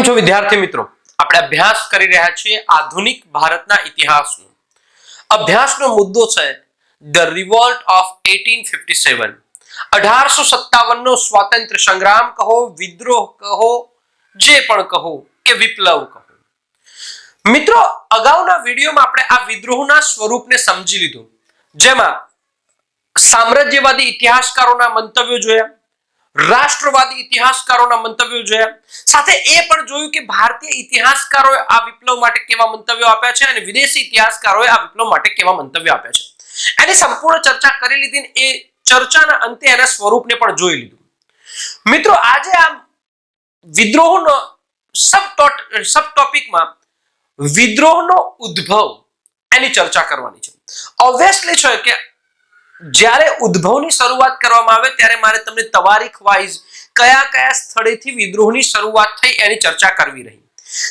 કેમ છો વિદ્યાર્થી મિત્રો? આપણે અભ્યાસ કરી રહ્યા છીએ આધુનિક ભારતના ઇતિહાસનો. અભ્યાસનો મુદ્દો છે ધ રિવોલ્ટ ઓફ 1857 અઢારસો સત્તાવન નો સ્વાતંત્ર્ય સંગ્રામ કહો, વિદ્રોહ કહો, જે પણ કહો, કે વિપ્લવ કહો. મિત્રો, અગાઉના વિડીયોમાં આપણે આ વિદ્રોહના સ્વરૂપને સમજી લીધું. જેમાં સામ્રાજ્યવાદી ઇતિહાસકારોના મંતવ્યો જોયા રાષ્ટ્રવાદી ઇતિહાસકારોના મંતવ્યો જોયા સાથે એ પણ જોયું કે ભારતીય ઇતિહાસકારોએ આ વિપ્લવ માટે કેવા મંતવ્યો આપ્યા છે અને વિદેશી ઇતિહાસકારોએ આ વિપ્લવ માટે કેવા મંતવ્યો આપ્યા છે. એની સંપૂર્ણ ચર્ચા કરી લીધી એ ચર્ચાના અંતે એના સ્વરૂપને પણ જોઈ લીધું. મિત્રો, આજે આ વિદ્રોહનો સબ સબ ટોપિકમાં વિદ્રોહનો ઉદ્ભવ એની ચર્ચા કરવાની છે. ઓબ્વિયસલી છે કે જ્યારે ઉદ્ભવની શરૂઆત કરવામાં આવે ત્યારે મારે તમને તવારીખ વાઇઝ કયા કયા સ્થળેથી વિદ્રોહની શરૂઆત થઈ એની ચર્ચા કરવી રહી.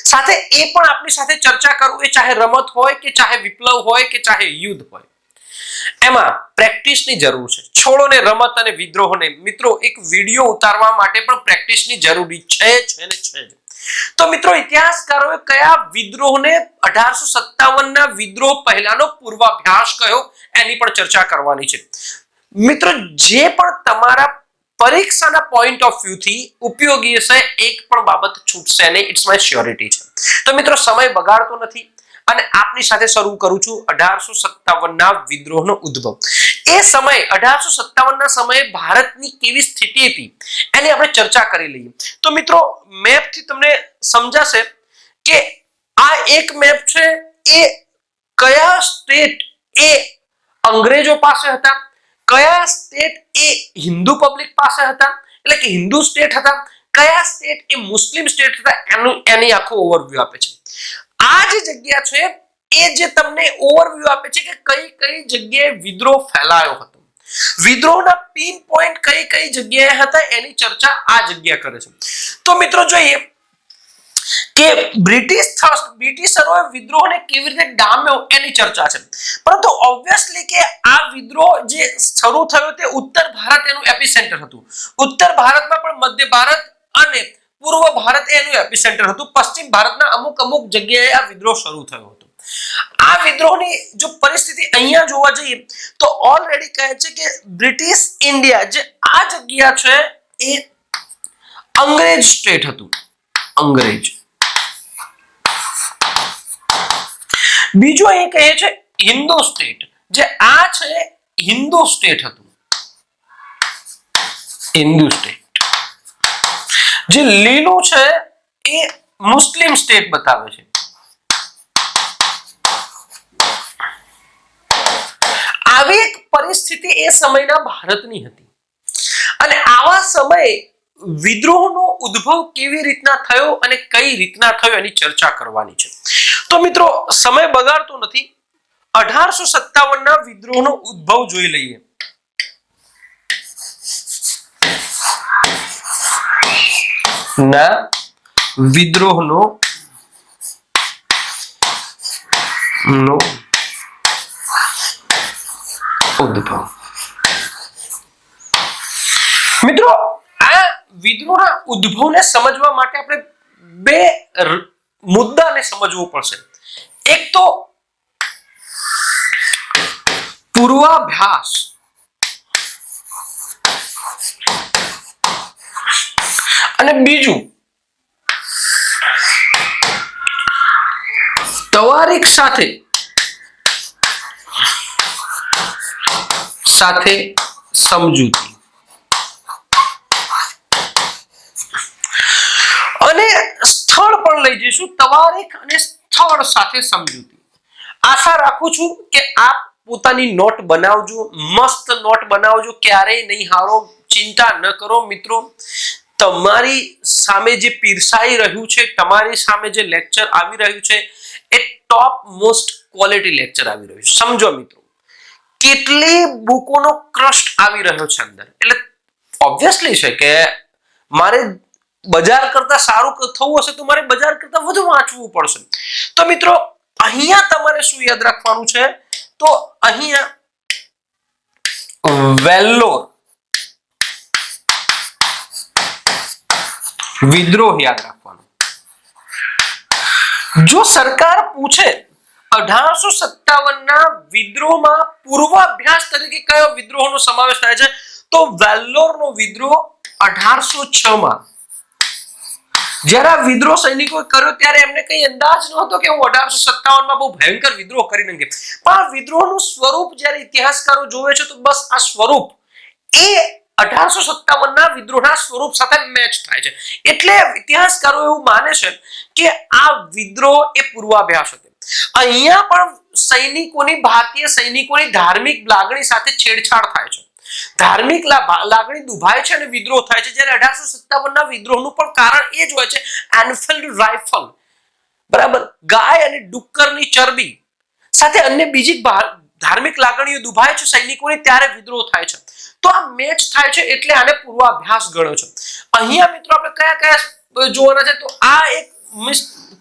સાથે એ પણ આપણી સાથે ચર્ચા કરવું એ ચાહે રમત હોય કે ચાહે વિપ્લવ હોય કે ચાહે યુદ્ધ હોય. એમાં પ્રેક્ટિસની જરૂર છે. છોડોને, રમત અને વિદ્રોહને મિત્રો એક વીડિયો ઉતારવા માટે પણ પ્રેક્ટિસની જરૂરી છે છે ને છે જ. તો મિત્રો ઇતિહાસકારોએ કયા વિદ્રોહને અઢારસો સત્તાવન ના વિદ્રોહ પહેલાનો પૂર્વાભ્યાસ કયો એની પણ ચર્ચા કરવાની છે. મિત્રો, જે પણ તમારા પરીક્ષાના પોઈન્ટ ઓફ વ્યૂ થી ઉપયોગી હશે, એક પણ બાબત છૂટશે નહીં. ઇટ્સ માય શ્યોરિટી છે. તો મિત્રો, સમય બગાડતો નથી અને આપની સાથે શરૂ કરું છું અઢારસો સત્તાવન ના વિદ્રોહનો ઉદ્ભવ. એ સમય, અઢારસો સત્તાવન ના સમયે ભારતની કેવી સ્થિતિ હતી, એની આપણે ચર્ચા કરી લઈએ. તો મિત્રો મેપથી તમને સમજાશે કે આ એક મેપ છે, એ કયા સ્ટેટ એ અંગ્રેજો પાસે હતા, કયા સ્ટેટ એ હિન્દુ પબ્લિક પાસે હતા, એટલે કે હિન્દુ સ્ટેટ હતા, કયા સ્ટેટ એ મુસ્લિમ સ્ટેટ હતા, એનું એની આખું ઓવરવ્યુ આપે છે. આ જે જગ્યા છે, એ જે તમને ઓવરવ્યુ આપે છે કે કઈ કઈ જગ્યાએ વિદ્રોહ ફેલાયો હતો. વિદ્રોહના પિન પોઈન્ટ કઈ કઈ જગ્યાએ હતા, એની ચર્ચા આ જગ્યા કરે છે. તો મિત્રો જોઈએ કે બ્રિટિશ બ્રિટિશરોએ વિદ્રોહને કેવી રીતે ડામ્યો એની ચર્ચા છે. પરંતુ ઓબ્વિયસલી કે આ વિદ્રોહ જે શરૂ થયો તે ઉત્તર ભારત એનું એપિસેન્ટર હતું. ઉત્તર ભારતમાં પણ મધ્ય ભારત અને પૂર્વ ભારત એનું એપિસેન્ટર હતું. પશ્ચિમ ભારતના અમુક અમુક જગ્યાએ આ વિદ્રોહ શરૂ થયો હતો. આ વિદ્રોહની જો પરિસ્થિતિ અહીંયા જોવા જઈએ તો ઓલરેડી કહે છે કે બ્રિટિશ ઇન્ડિયા જે આ જગ્યા છે એ અંગ્રેજ સ્ટેટ હતું. અંગ્રેજ. બીજું અહીં કહે છે હિન્દુ સ્ટેટ. જે આ છે, હિન્દુ સ્ટેટ હતું. હિન્દુ સ્ટેટ. જે લીલું છે, એ મુસ્લિમ સ્ટેટ બતાવે છે. આવી એક પરિસ્થિતિ એ સમયના ભારતની હતી. અને આવા સમયે વિદ્રોહનો ઉદ્ભવ કેવી રીતના થયો અને કઈ રીતના થયો એની ચર્ચા કરવાની છે. તો મિત્રો, સમય બગાડતો નથી. અઢારસો સત્તાવન ના વિદ્રોહનો ઉદ્ભવ જોઈ લઈએ. ના, વિદ્રોહનો નો ઉદ્ભવ. મિત્રો, આ વિદ્રોહના ઉદ્ભવને સમજવા માટે આપણે બે મુદ્દાને સમજવું પડશે. એક તો પૂર્વાભ્યાસ. અને બીજું તવારીખ સાથે સાથે સમજૂતી અને સ્થળ લઈ જઈશું તવારીખ અને સ્થળ સાથે સમજૂતી. આશા રાખું છું કે આપ પોતાની નોટ બનાવજો, મસ્ત નોટ બનાવજો, ક્યારેય નહીં હારો, ચિંતા ન કરો મિત્રો. તમારી સામે જે પીરસાઈ રહ્યું છે, તમારી સામે જે લેક્ચર આવી રહ્યું છે, એ ટોપ મોસ્ટ ક્વોલિટી લેક્ચર આવી રહ્યું છે. સમજો મિત્રો. કેટલી બુકોનો ક્રસ્ટ આવી રહ્યો છે અંદર. એટલે ઓબ્વિયસલી છે કે મારે બજાર કરતા સારું થવું હશે તો મારે બજાર કરતા વધુ વાંચવું પડશે. તો મિત્રો, અહીંયા તમારે શું યાદ રાખવાનું છે? તો અહીંયા વેલ્લોર. વિદ્રોહ યાદ રાખવાનો. જો સરકાર પૂછે, અઢારસો સત્તાવન ના વિદ્રોહમાં પૂર્વાભ્યાસ તરીકે કયો વિદ્રોહનો સમાવેશ થાય છે? તો વેલ્લોરનો વિદ્રોહ અઢારસો છ માં જ્યારે આ વિદ્રોહ સૈનિકો કર્યો ત્યારે એમને કઈ અંદાજ ન હતો કે હું અઢારસો સત્તાવનમાં બહુ ભયંકર વિદ્રોહ કરી નાખે પણ આ વિદ્રોહનું સ્વરૂપ જ્યારે ઇતિહાસકારો જોવે છે તો બસ આ સ્વરૂપ એ અઢારસો સત્તાવન ના વિદ્રોહના સ્વરૂપ સાથે મેચ થાય છે. એટલે ઇતિહાસકારો એવું માને છે કે આ વિદ્રોહ એ પૂર્વાભ્યાસ હતો. અહીંયા પણ સૈનિકોની, ભારતીય સૈનિકોની ધાર્મિક લાગણી સાથે છેડછાડ થાય છે. ધાર્મિક લાગણી દુભાય છે અને વિદ્રોહ થાય છે. જ્યારે અઢારસો સત્તાવનના વિદ્રોહનું પણ કારણ એ જ હોય છે એનફિલ્ડ રાઇફલ બરાબર? ગાય અને ડુક્કરની ચરબી. સાથે અન્ય બીજી ધાર્મિક લાગણીઓ દુભાય છે, સૈનિકોની ત્યારે વિદ્રોહ થાય છે. તો આ મેચ થાય છે એટલે આને પૂર્વાભ્યાસ ગણ્યો છે. અહીંયા મિત્રો આપણે કયા કયા જોવાના છે? તો આ એક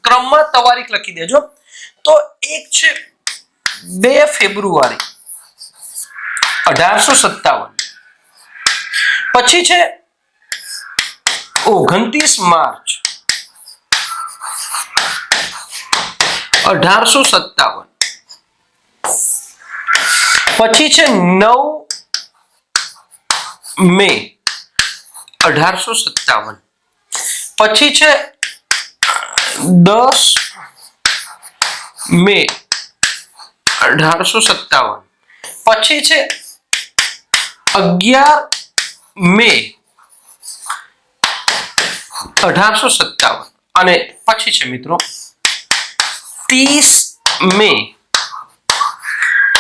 ક્રમમાં તવારીખ લખી દેજો. તો એક છે બે ફેબ્રુઆરી. અઢારસો સત્તાવન પછી છે ઓગણત્રીસ માર્ચ અઢારસો સત્તાવન પછી છે નવ મે અઢારસો સત્તાવન પછી છે દસ મે અઢારસો સત્તાવન પછી છે અગિયાર મે અઢારસો સત્તાવન. અને પછી છે મિત્રો ત્રીસ મે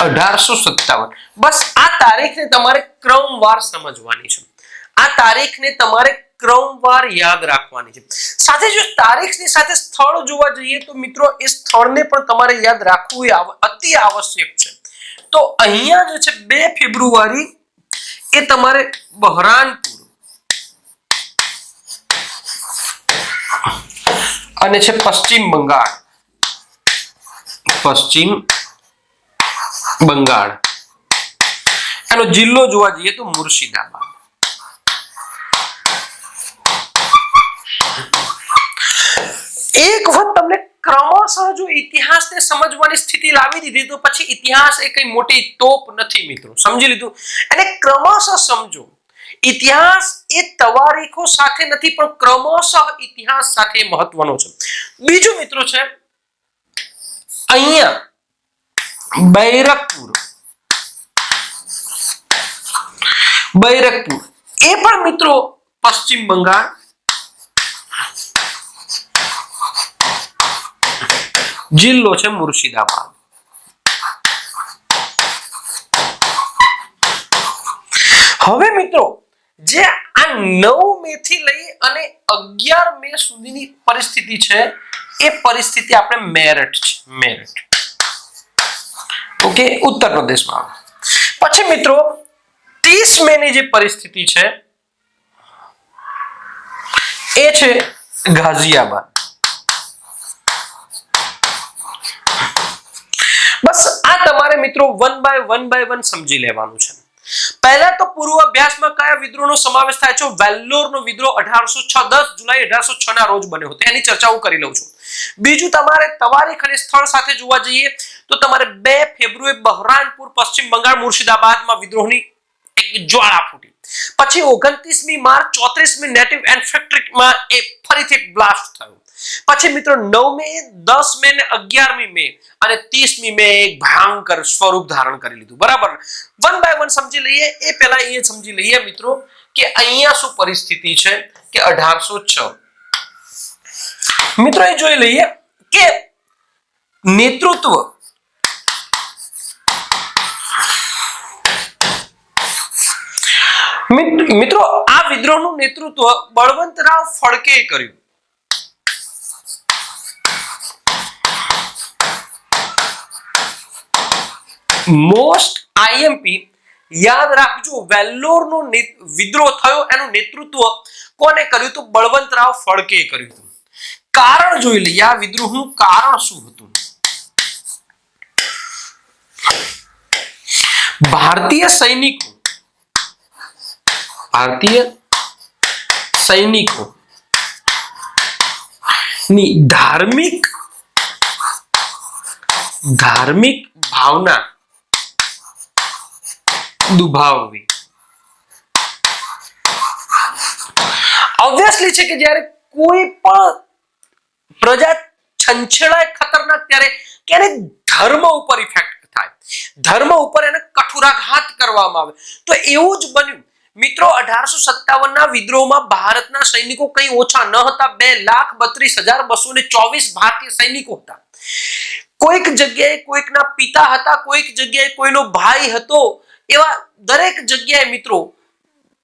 અઢારસો સત્તાવન. બસ આ તારીખને તમારે ક્રમવાર સમજવાની છે. આ તારીખને તમારે ક્રમવાર યાદ રાખવાની છે. સાથે જો તારીખની સાથે સ્થળ જોવા જઈએ તો મિત્રો એ સ્થળને પણ તમારે યાદ રાખવું એ અતિ આવશ્યક છે. તો અહીંયા જે છે બે ફેબ્રુઆરી એ તમારે બહરાનપુર અને છે પશ્ચિમ બંગાળ. પશ્ચિમ બંગાળ. એનો જિલ્લો જોવા જઈએ તો મુર્શિદાબાદ. એક વખત તમને ક્રમશઃ જો ઇતિહાસને સમજવાની સ્થિતિ લાવી દીધી, તો પછી ઇતિહાસ એ કઈ મોટી તોપ નથી મિત્રો. સમજી લીધું? એટલે ક્રમશઃ સમજો. ઇતિહાસ એ તવારીખો સાથે નથી, પણ ક્રમશઃ ઇતિહાસ સાથે મહત્વનો છે. બીજું મિત્રો છે, અહીંયા બૈરકપુર. બૈરકપુર. એ પણ મિત્રો પશ્ચિમ બંગાળ જિલ્લો છે મુર્શિદાબાદ. હવે મિત્રો, જે આ નવ મે થી લઈ અને અગિયાર મે સુધીની પરિસ્થિતિ છે, એ પરિસ્થિતિ આપણે મેરઠ છે, મેરઠ. ઓકે, ઉત્તર પ્રદેશમાં. પછી મિત્રો, ત્રીસ મે ની જે પરિસ્થિતિ છે, એ છે ગાઝિયાબાદ. બસ આ તમારે મિત્રો one by one by one સમજી લેવાનું છે. પહેલા તો પૂર્વ અભ્યાસમાં કયા વિદ્રોહનો સમાવેશ થાય છે? વેલ્લોરનો વિદ્રોહ 1806 10 જુલાઈ 1806 ના રોજ બન્યો હતો. એની ચર્ચા હું કરી લઉં છું. બીજું તમારે તવારીખ અને સ્થળ સાથે જોવા જઈએ, તો તમારે 2 ફેબ્રુઆરી બહરાનપુર, પશ્ચિમ બંગાળ, મુર્શિદાબાદમાં વિદ્રોહની એક જ્વાળા ફૂટી. પછી 29મી માર્ચ 34મી નેટિવ એન્ફેક્ટ્રિકમાં એ ફરીથી બ્લાસ્ટ થયો. પછી મિત્રો 9 મે 10 મે ને 11મી મે અને 30મી મે એક ભયંકર સ્વરૂપ ધારણ કરી લીધું. બરાબર? વન બાય વન સમજી લઈએ. એ પહેલા એ સમજી લઈએ મિત્રો કે અહીંયા શું પરિસ્થિતિ છે કે 1806 મિત્રો એ જોઈ લઈએ કે નેતૃત્વ મિત- મિત્રો આ વિદ્રોહનું નેતૃત્વ બળવંતરાવ ફડકે કર્યું. મોસ્ટ આઈએમપી યાદ રાખજો, વેલ્લોરનો વિદ્રોહ થયો, એનું નેતૃત્વ કોને કર્યું તો બળવંતરાવ ફડકે કર્યું હતું. કારણ જોઈ લઈએ, આ વિદ્રોહનું કારણ શું હતું? ભારતીય સૈનિકો ભારતીય સૈનિકો ની ધાર્મિક ધાર્મિક ભાવના દુભાવવી. ઓબ્વિયસલી છે કે જ્યારે કોઈ પણ પ્રજા છંછેડાય ખતરનાક, ત્યારે ક્યારેક ધર્મ ઉપર ઇફેક્ટ થાય? ધર્મ ઉપર એને કઠોરાઘાત કરવામાં આવે. તો એવું જ બન્યું. મિત્રો, અઢારસો સત્તાવન ના વિદ્રોહમાં ભારતના સૈનિકો કંઈ ઓછા ન હતા. બે લાખ બત્રીસ હજાર બસો ને ચોવીસ ભારતીય સૈનિકો હતા. કોઈક જગ્યાએ કોઈકના પિતા હતા, કોઈક જગ્યાએ કોઈનો ભાઈ હતો. એવા દરેક જગ્યાએ મિત્રો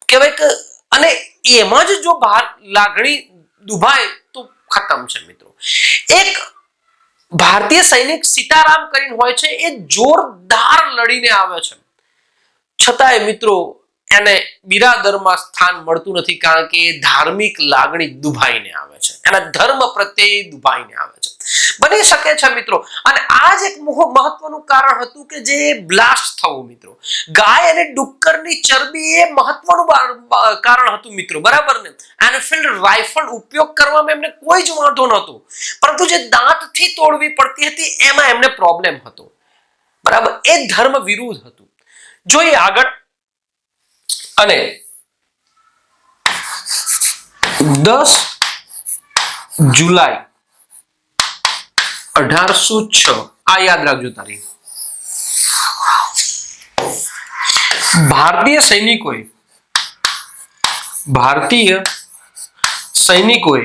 કહેવાય કે અને એમાં જ જો ભાર લાગણી દુભાય તો ખતમ છે મિત્રો. એક ભારતીય સૈનિક સીતારામ કરીને હોય છે, એ જોરદાર લડીને આવે છે. છતાંય મિત્રો એને બિરાદરમાં સ્થાન મળતું નથી કારણ કે એ ધાર્મિક લાગણી દુભાઈને આવે છે. એના ધર્મ પ્રત્યે દુભાઈને આવે છે. બની શકે છે મિત્રો. અને આ જ એક મહ- મહત્વનું કારણ હતું કે જે બ્લાસ્ટ થવું મિત્રો. ગાય અને ડુક્કરની ચરબી એ મહત્વનું કારણ હતું મિત્રો. બરાબર ને? એનફિલ્ડ રાઇફલ ઉપયોગ કરવામાં એમને કોઈ જ વાંધો નહોતો. પરંતુ જે દાંતથી તોડવી પડતી હતી, એમાં એમને પ્રોબ્લેમ હતો. બરાબર? એ ધર્મ વિરુદ્ધ હતું. જોઈએ આગળ. અને દસ જુલાઈ અઢારસો છ આ યાદ રાખજો તારીખ ભારતીય સૈનિકોએ ભારતીય સૈનિકોએ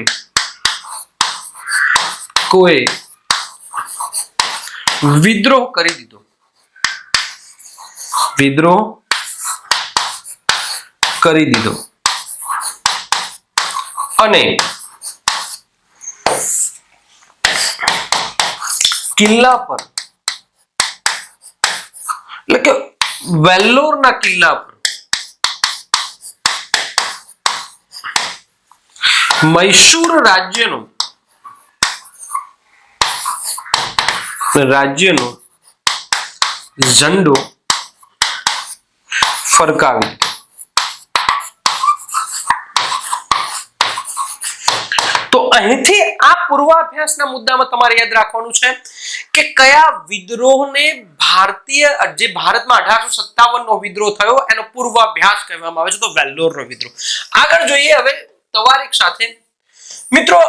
કોઈ વિદ્રોહ કરી દીધો વિદ્રોહ કરી દીધો અને કિલ્લા પર. એટલે કે વેલ્લોરના કિલ્લા પર. મૈસૂર રાજ્યનો રાજ્યનો ઝંડો ફરકાવી દીધો તો અહીંથી આ પૂર્વાભ્યાસના મુદ્દામાં તમારે યાદ રાખવાનું છે કે કયા વિદ્રોહને ભારતીય, જે ભારતમાં અઢારસો સત્તાવનનો વિદ્રોહ થયો, એનો પૂર્વાભ્યાસ કહેવામાં આવે છે, તો વેલ્લોરનો વિદ્રોહ. આગળ જોઈએ હવે તવારીખ સાથે. મિત્રો,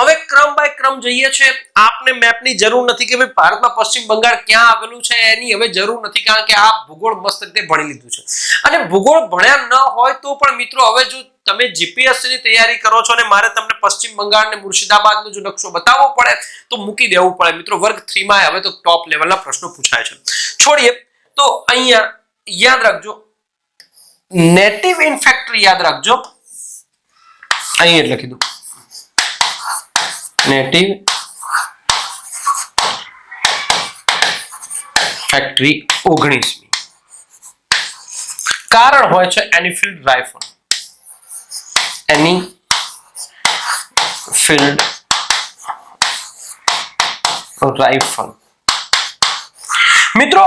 હવે ક્રમ બાય ક્રમ જોઈએ છે આપને મેપની જરૂર નથી કે ભાઈ ભારતમાં પશ્ચિમ બંગાળ ક્યાં આવેલું છે, એની હવે જરૂર નથી, કારણ કે આ ભૂગોળ મસ્ત રીતે ભણી લીધું છે. અને ભૂગોળ ભણ્યા ન હોય તો પણ મિત્રો, હવે જો તમે જીપીએસસીની તૈયારી કરો છો અને મારે તમને પશ્ચિમ બંગાળ અને મુર્શિદાબાદનો જો નકશો બતાવવો પડે, તો મૂકી દેવું પડે. મિત્રો, વર્ગ થ્રીમાં હવે તો ટોપ લેવલના પ્રશ્નો પૂછાય છે. છોડીએ, તો અહીંયા યાદ રાખજો. નેટિવ ઇન્ફેક્ટરી યાદ રાખજો. અહીં એટલે કીધું નેટિવ ફેક્ટરી ઓગણીસમી. કારણ હોય છે Enfield rifle Enfield rifle મિત્રો,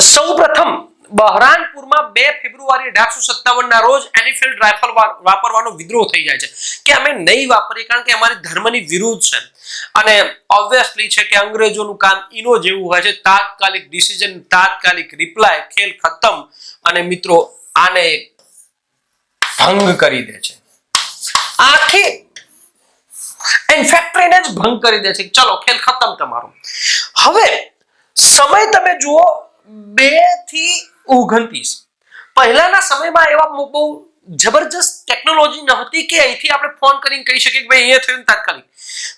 સૌપ્રથમ બહરાનપુરમાં બે ફેબ્રુઆરી અઢારસો સત્તાવન ના રોજ એનીફિલ્ડ રાઇફલ વાપરવાનો વિદ્રોહ થઈ જાય છે. કે અમે નહીં વાપરીએ, કારણ કે અમારી ધર્મની વિરુદ્ધ છે. અને ઓબ્વિયસલી છે કે અંગ્રેજોનું કામ ઈનો જેવું હોય છે. તાત્કાલિક ડિસિઝન તાત્કાલિક રિપ્લાય ખેલ ખતમ. અને મિત્રો, આને ભંગ કરી દે છે. આખી ઇન્ફેક્ટરીને જ ભંગ કરી દે છે. ચલો, ખેલ ખતમ તમારો. હવે, સમય તમે જુઓ, બેથી ઓગણત્રીસ. પહેલાના સમયમાં એવા બહુ- જબરજસ્ત ટેકનોલોજી નહોતી કે અહીંથી આપણે ફોન કરીને કહી શકીએ કે ભાઈ, અહીંયા થયું તાત્કાલિક.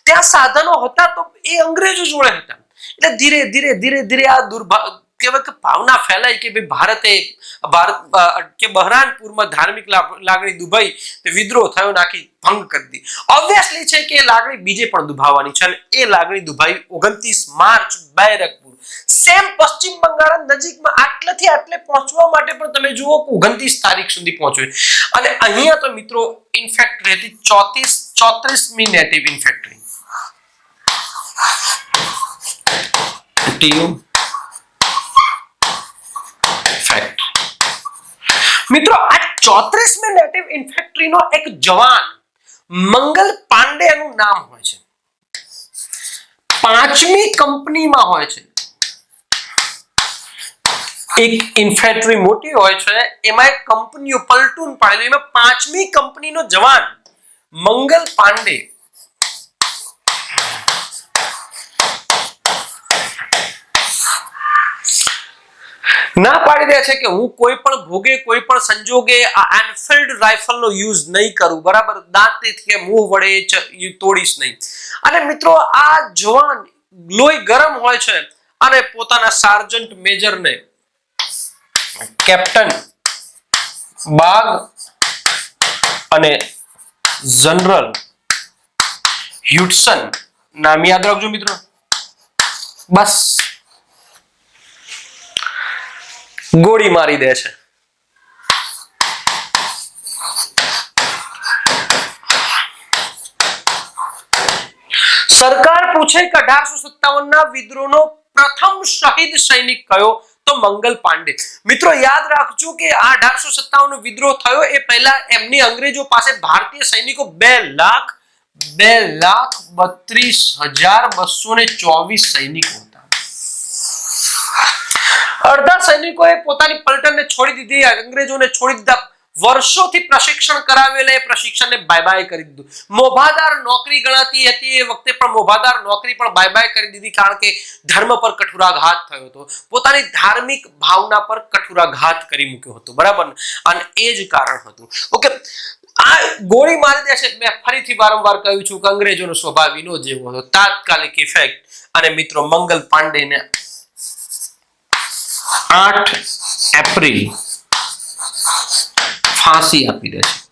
ત્યાં સાધનો હતા તો એ અંગ્રેજો જોડે હતા. એટલે ધીરે ધીરે ધીરે ધીરે આ દુર્ભા, કહેવાય કે ભાવના ફેલાઈ કે ભાઈ, ભારતે ભારત કે બહરાનપુરમાં ધાર્મિક લાગણી દુભાઈ વિદ્રોહ થયો નાખી ભંગ કરી દી. ઓબ્વિયસલી છે કે લાગણી બીજે પણ દુભાવવાની છે અને એ લાગણી દુભાઈ ઓગણત્રીસ માર્ચ બેરકપુર. સેમ પશ્ચિમ બંગાળ નજીકમાં આટલેથી આટલે પહોંચવા માટે પણ તમે જુઓ કે ઓગણત્રીસ તારીખ સુધી પહોંચવે અને અહીંયા તો મિત્રો ઇન્ફેક્ટ રહેતી ચોત્રીસ ચોત્રીસમી નેટિવ ઇન્ફેક્ટરી ટીયુ મિત્રો, આ ચોત્રીસમી નેટિવ ઇન્ફેક્ટરીનો એક જવાન, મંગલ પાંડે એનું નામ હોય છે. પાંચમી કંપનીમાં હોય છે. એક ઇન્ફેન્ટ્રી મોટી હોય છે, એમાં એક કંપનીઓ પલટૂન પાડેલું એમાં પાંચમી કંપનીનો જવાન મંગલ પાંડે. ના પાડી દે છે કે હું કોઈ પણ ભોગે, કોઈ પણ સંજોગે આ એનફિલ્ડ રાઇફલનો યુઝ નહીં કરું. બરાબર? દાંત કે મુંહ વડે તોડીશ નહીં. અને મિત્રો, આ જવાન લોહી ગરમ હોય છે અને પોતાના સાર્જન્ટ મેજરને કેપ્ટન બાગ અને જનરલ હ્યુટસન નામ યાદ રાખજો મિત્રો. બસ. ગોળી મારી દે છે. સરકાર પૂછે કે અઢારસો સત્તાવન ના વિદ્રોહનો પ્રથમ શહીદ સૈનિક કયો? તો મંગલ પાંડે. મિત્રો, યાદ રાખજો કે આ અઢારસો સત્તાવન વિદ્રોહ થયો એ પહેલા એમની અંગ્રેજો પાસે ભારતીય સૈનિકો બે લાખ બે લાખ બત્રીસ હજાર બસો ને ચોવીસ સૈનિકો અડધા સૈનિકોએ પોતાની પલટનને છોડી દીધી અંગ્રેજોને છોડી દીધા. વર્ષોથી પ્રશિક્ષણ કરાવેલા એ પ્રશિક્ષણને બાય બાય કરી દીધું. મોભાદાર નોકરી ગણાતી હતી એ વખતે પણ મોભાદાર નોકરી પણ બાય બાય કરી દીધી કારણ કે ધર્મ પર કઠોરાઘાત થયો હતો. પોતાની ધાર્મિક ભાવના પર કઠોરાઘાત કરી મૂક્યો હતો. બરાબર અને એ જ કારણ હતું. ઓકે. આ ગોળી મારી દેશે. મેં ફરીથી વારંવાર કહ્યું છું કે અંગ્રેજોનો સ્વભાવ વિનો જેવો હતો. તાત્કાલિક ઇફેક્ટ અને મિત્રો મંગલ પાંડેને આઠ એપ્રિલ ફાંસી આપી દે છે.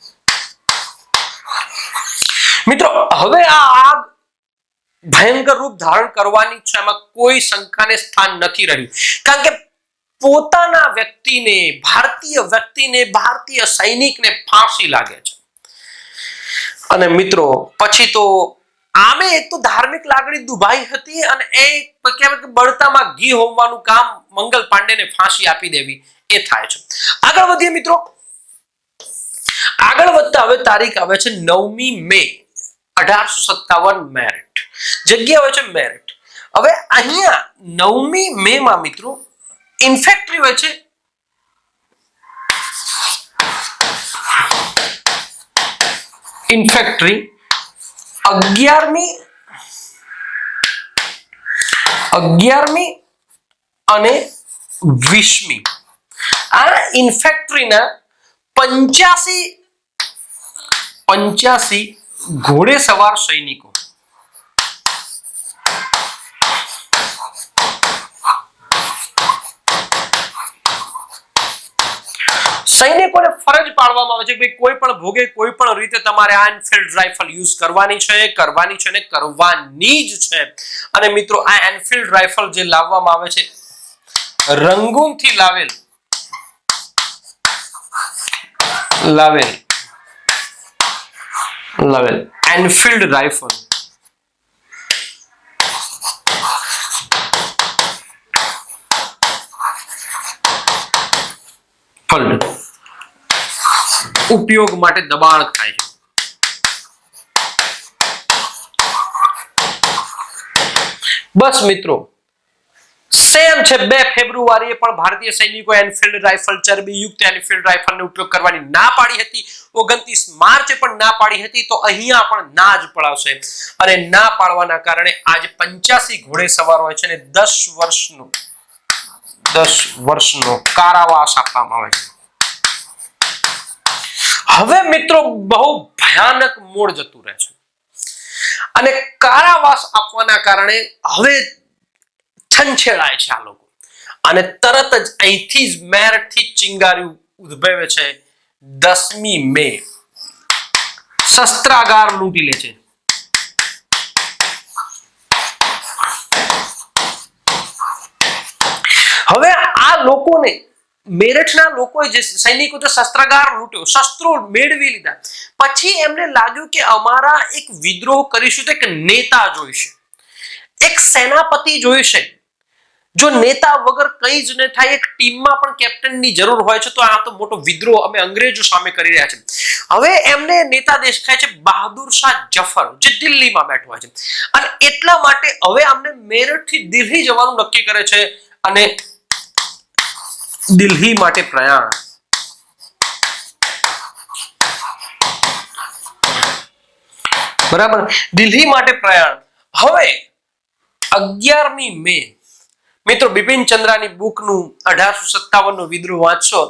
મિત્રો, હવે આ આગ ભયંકર રૂપ ધારણ કરવાની છે, એમાં કોઈ શંકાને સ્થાન નથી રહ્યું. કારણ કે પોતાના વ્યક્તિને, ભારતીય વ્યક્તિને, ભારતીય સૈનિકને ફાંસી લાગે છે. અને મિત્રો, પછી તો આમે એક તો ધાર્મિક લાગણી દુભાઈ હતી અને એ કહેવાય કે બળતામાં ઘી હોમવાનું કામ મંગલ પાંડેને ફાંસી આપી દેવી એ થાય છે. આગળ વધીએ મિત્રો. આગળ વધતા હવે તારીખ આવે છે નવમી મે, અઢારસો સત્તાવન મેરિટ જગ્યા હોય છે મેરિટ હવે અહીંયા નવમી મે માં મિત્રો ઇન્ફેક્ટરી હોય છે. ઇન્ફેક્ટરી અગિયારમી અગિયારમી અને વીસમી. આ ઇન્ફેક્ટરીના પંચ્યાસી પંચ્યાસી ઘોડેસવાર સૈનિકો. સૈનિકોને ફરજ પાડવામાં આવે છે કે કોઈ પણ ભોગે, કોઈ પણ રીતે તમારે આ એનફિલ્ડ રાઇફલ યુઝ કરવાની છે કરવાની છે ને કરવાની જ છે. અને મિત્રો, આ એનફિલ્ડ રાઇફલ જે લાવવામાં આવે છે, રંગૂનથી લાવેલ. લાવેલ. લાવેલ. એનફિલ્ડ રાઇફલ ઉપયોગ માટે દબાણ થાય છે. બસ મિત્રો સેમ છે બે ફેબ્રુઆરીએ પણ ભારતીય સૈનિકો એનફિલ્ડ રાઇફલ ચરબી યુક્ત એનફિલ્ડ રાઇફલનો ઉપયોગ કરવાની ના પાડી હતી. ઓગણત્રીસ માર્ચે પણ ના પાડી હતી, તો અહીંયા પણ ના જ પડાવશે. અને ના પાડવાના કારણે આજે પંચ્યાસી ઘોડે સવાર હોય છે અને દસ વર્ષનો દસ વર્ષનો કારાવાસ આપવામાં આવે છે. હવે મિત્રો બહુ ભયાનક મોડ જતું રહે છે. અને કારાવાસ આપવાના કારણે હવે છંછેડાય છે આ લોકો. અને તરત જ અહીંથી જ મેરઠથી જ ચિંગારી ઉદ્ભવે છે દસમી મે. શસ્ત્રાગાર લૂંટી લે છે. હવે આ લોકોને મેરઠના લોકોએ જે સૈનિકો જે શસ્ત્રાગાર લૂંટ્યો, શસ્ત્રો મેળવી લીધા. પછી એમને લાગ્યું કે અમારા એક વિદ્રોહ કરીશું તો એક નેતા જોઈશે. એક સેનાપતિ જોઈશે. જો નેતા વગર કંઈ જ ન થાય, એક ટીમમાં પણ કેપ્ટનની જરૂર હોય છે, તો આ તો મોટો વિદ્રોહ અમે અંગ્રેજો સામે કરી રહ્યા છે. હવે એમને નેતા દેખાય છે બહાદુર શાહ જફર, જે દિલ્હીમાં બેઠો છે. અને એટલા માટે હવે અમને મેરઠથી દિલ્હી જવાનું નક્કી કરે છે અને દિલ્હી માટે પ્રયાણ બરાબર દિલ્હી માટે પ્રયાણ હવે અગિયારમી મે મિત્રો બિપિન ચંદ્રાની બુકનું અઢારસો સત્તાવન નું વિદ્રોહ વાંચશો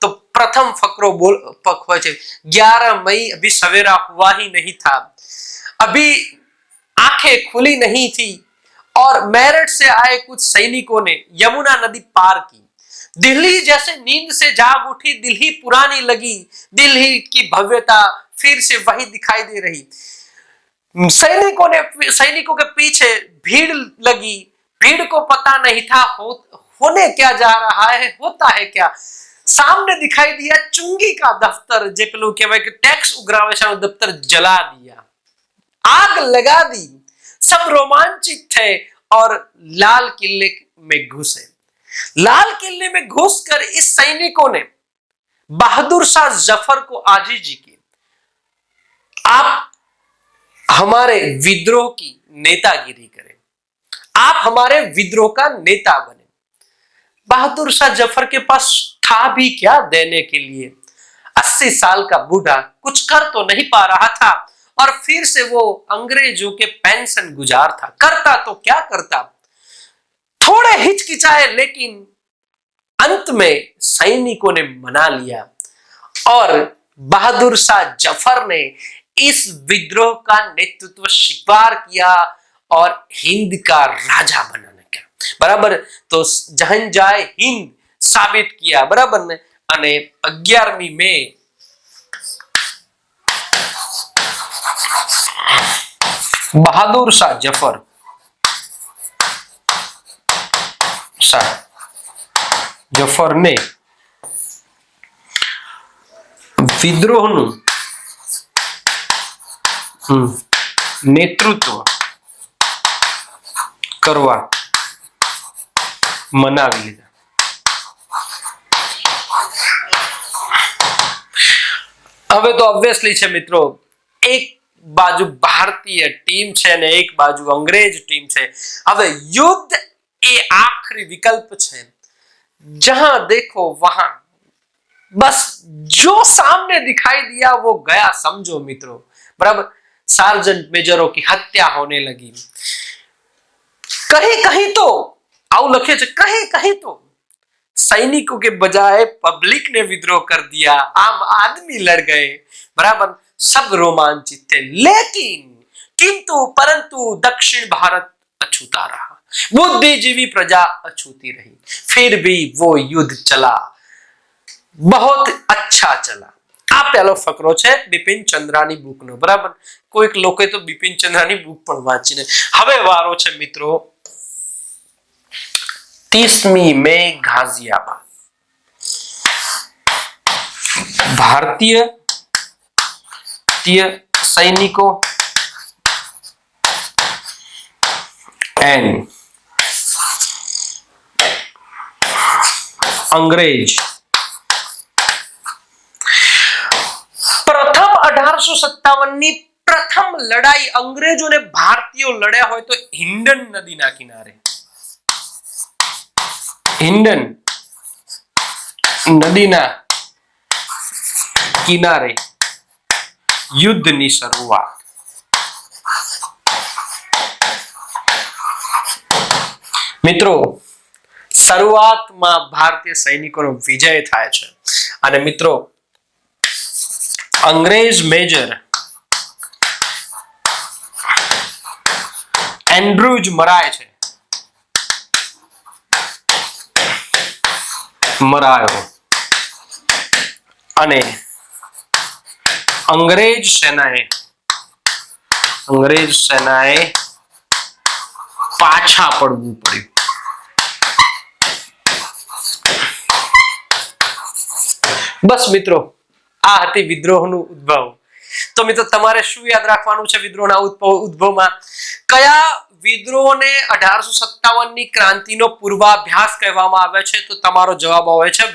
તો પ્રથમ ફકરો બોલ પક હોય છે ग्यारह मई अभी सवेरा हुआ ही नहीं था अभी आंखें खुली नहीं थी और मेरठ से आए कुछ सैनिकों ने यमुना नदी पार की दिल्ली जैसे नींद से जाग उठी दिल्ली पुरानी लगी दिल्ली की भव्यता फिर से वही दिखाई दे रही। सैनिकों ने सैनिकों के पीछे भीड़ लगी। भीड़ को पता नहीं था हो, होने क्या जा रहा है होता है क्या। सामने दिखाई दिया चुंगी का दफ्तर जेपीलो के टैक्स उग्रावेशन दफ्तर जला दिया। आग लगा दी सब रोमांचित थे और लाल किले में घुसे। लाल किले में घुसकर इस सैनिकों ने बहादुर शाह ज़फ़र को आजीजी की। आप हमारे विद्रोह की नेतागिरी करें। आप हमारे विद्रोह का नेता बने। बहादुर शाह ज़फ़र के पास था भी क्या देने के लिए? अस्सी साल का बूढ़ा कुछ कर तो नहीं पा रहा था और फिर से वो अंग्रेज़ों के पेंशन गुजार था। करता तो क्या करता? थोड़े हिचकिचाए लेकिन अंत में सैनिकों ने मना लिया और बहादुर शाह जफर ने इस विद्रोह का नेतृत्व स्वीकार किया और हिंद का राजा बनाने का બરાબર તો જહન જાય હિન્દ સાબિત કિયા બરાબર ને અને અગિયારમી મે બહાદુર શાહ જફર શાહ જફરને વિદ્રોહનું નેતૃત્વ કરવા મનાવી લીધા. હવે તો ઓબ્વિયસલી છે મિત્રો, એક બાજુ ભારતીય ટીમ છે અને એક બાજુ અંગ્રેજ ટીમ છે. હવે યુદ્ધ ए આખરી विकल्प छे। जहाँ देखो वहाँ बस जो सामने दिखाई दिया वो गया, समझो मित्रों। बराबर, सार्जेंट मेजरों की हत्या होने लगी। कहीं कहीं तो आओ लखे कहीं कहीं तो सैनिकों के बजाय पब्लिक ने विद्रोह कर दिया, आम आदमी लड़ गए। बराबर, सब रोमांचित थे। लेकिन, किंतु, परंतु, दक्षिण भारत अछूता रहा। बुद्धिजीवी प्रजा अछूती रही फिर भी वो युद्ध चला बहुत अच्छा ચલા આ પહેલો ફકરો છે બિપિન ચંદ્રાની બુકનો બરાબર કોઈક લોકોએ તો બિપિન ચંદ્રાની બુક પણ વાંચીને હવે વારો છે મિત્રો ત્રીસમી મે ગાઝિયાબાદ ભારતીય ભારતીય સૈનિકો એન્ડ અંગ્રેજ. પ્રથમ અઢારસો સત્તાવનની પ્રથમ લડાઈ અંગ્રેજોને ભારતીયો લડ્યા હોય તો હિન્ડન નદીના કિનારે. હિન્ડન નદીના કિનારે યુદ્ધની શરૂઆત. મિત્રો શરૂઆતમાં ભારતીય સૈનિકોનો વિજય થાય છે. અને મિત્રો, અંગ્રેજ મેજર એન્ડ્રુજ મરાય છે. મરાયો. અને અંગ્રેજ સેનાએ અંગ્રેજ સેનાએ પાછા પડવું પડ્યું. બસ મિત્રો, આ હતી વિદ્રોહનું ઉદ્ભવ. તો મિત્રો, તમારે શું યાદ રાખવાનું છે વિદ્રોહના ઉદ્ભવ ઉદ્ભવમાં? કયા વિદ્રોહને અઢારસો સત્તાવનની ક્રાંતિનો પૂર્વાભ્યાસ કહેવામાં આવે છે? તો તમારો જવાબ આવે છે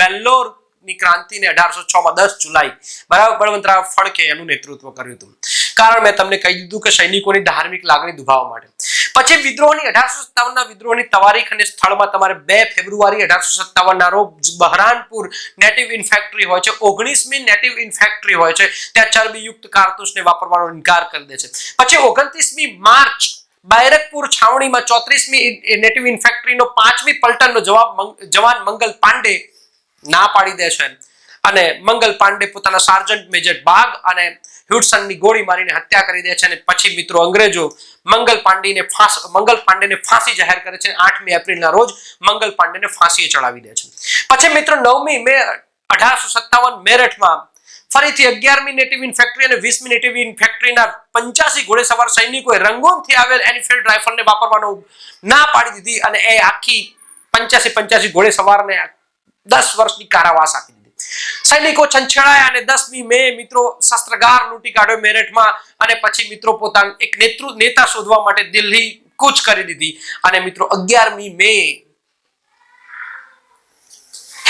વેલ્લોરની ક્રાંતિને અઢારસો છ માં દસ જુલાઈ. બરાબર, બળવંતરાવ ફડકે એનું નેતૃત્વ કર્યું હતું. કારણ મેં તમને કહી દીધું કે સૈનિકોની ધાર્મિક લાગણી દુભાવવા માટે. પછી વિદ્રોહની અઢારસો સત્તાવન ના વિદ્રોહની તારીખ અને સ્થળમાં તમારે બે ફેબ્રુઆરી અઢારસો સત્તાવન ના રોજ બહરાનપુર નેટિવ ઇન્ફેક્ટરી હોય છે, ઓગણીસમી નેટિવ ઇન્ફેક્ટરી હોય છે, ત્યાં ચરબીયુક્ત કારતૂસને વાપરવાનો ઇનકાર કરી દે છે. પછી ઓગણત્રીસમી માર્ચ બાયરકપુર છાવણીમાં ચોત્રીસમી નેટિવ ઇન્ફેક્ટરીનો પાંચમી પલટનનો જવાબ જવાન મંગલ પાંડે ના પાડી દે છે. અને મંગલ પાંડે પોતાના સાર્જન્ટ મેજર બાગ અને હ્યુડસનની ગોળી મારીને હત્યા કરી દે છે અને પછી મિત્રો અંગ્રેજો મંગલ પાંડેને ફાંસ, મંગલ પાંડેને ફાંસી જાહેર કરે છે આઠમી એપ્રિલના રોજ મંગલ પાંડેને ફાંસીએ ચડાવી દે છે. પછી મિત્રો નવમી મે અઢારસો સત્તાવન મેરઠમાં ફરીથી અગિયારમી નેટિવ ઇન્ફેક્ટરી અને વીસમી નેટિવ ઇન્ફેક્ટરીના પંચ્યાસી ઘોડેસવાર સૈનિકોએ રંગોનથી આવેલ એનફિલ્ડ રાઇફલને વાપરવાનો ના પાડી દીધી અને એ આખી પંચ્યાસી પંચ્યાસી ઘોડેસવારને દસ વર્ષની કારાવાસ આપી સૈનિકો છંછેડાયા અને દસમી મે મિત્રો શસ્ત્રગાર લૂંટી કાઢ્યો મેરઠમાં અને પછી મિત્રો પોતાના એક નેતૃ, નેતા શોધવા માટે દિલ્હી કૂચ કરી દીધી. અને મિત્રો અગિયારમી મે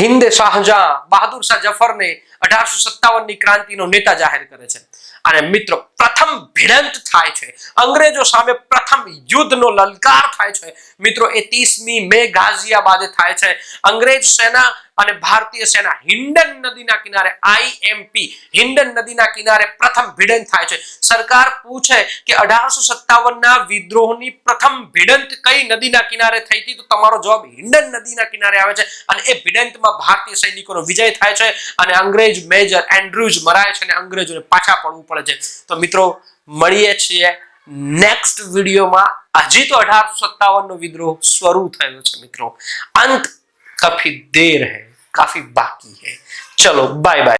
હિન્દ શાહજહાં બહાદુર શાહ જફરને અઢારસો સત્તાવનની ક્રાંતિનો નેતા જાહેર કરે છે. અને મિત્રો પ્રથમ ભિડંત થાય છે. અંગ્રેજો સામે પ્રથમ યુદ્ધનો લલકાર થાય છે. મિત્રો, એ ત્રીસમી મે ગાઝિયાબાદે થાય છે. અંગ્રેજ સેના અને ભારતીય સેના હિન્ડન નદીના કિનારે આઈએમપી હિન્ડન નદીના કિનારે પ્રથમ ભિડંત થાય છે. સરકાર પૂછે કે અઢારસો સત્તાવન ના વિદ્રોહની પ્રથમ ભિડંત કઈ નદીના કિનારે થઈ હતી? તો તમારો જવાબ હિન્ડન નદીના કિનારે આવે છે અને એ ભિડંતમાં ભારતીય સૈનિકોનો વિજય થાય છે અને અંગ્રેજ મેજર એન્ડ્રુઝ મરાય છે અને અંગ્રેજોને પાછા પડવું પડે છે. તો મિત્રો મિત્રો, મળીએ છીએ નેક્સ્ટ વિડીયોમાં હજી તો અઢારસો સત્તાવન નો વિદ્રોહ શરૂ થયો છે મિત્રો. અંત કફી દેર હૈ, કાફી બાકી હૈ. ચલો બાય બાય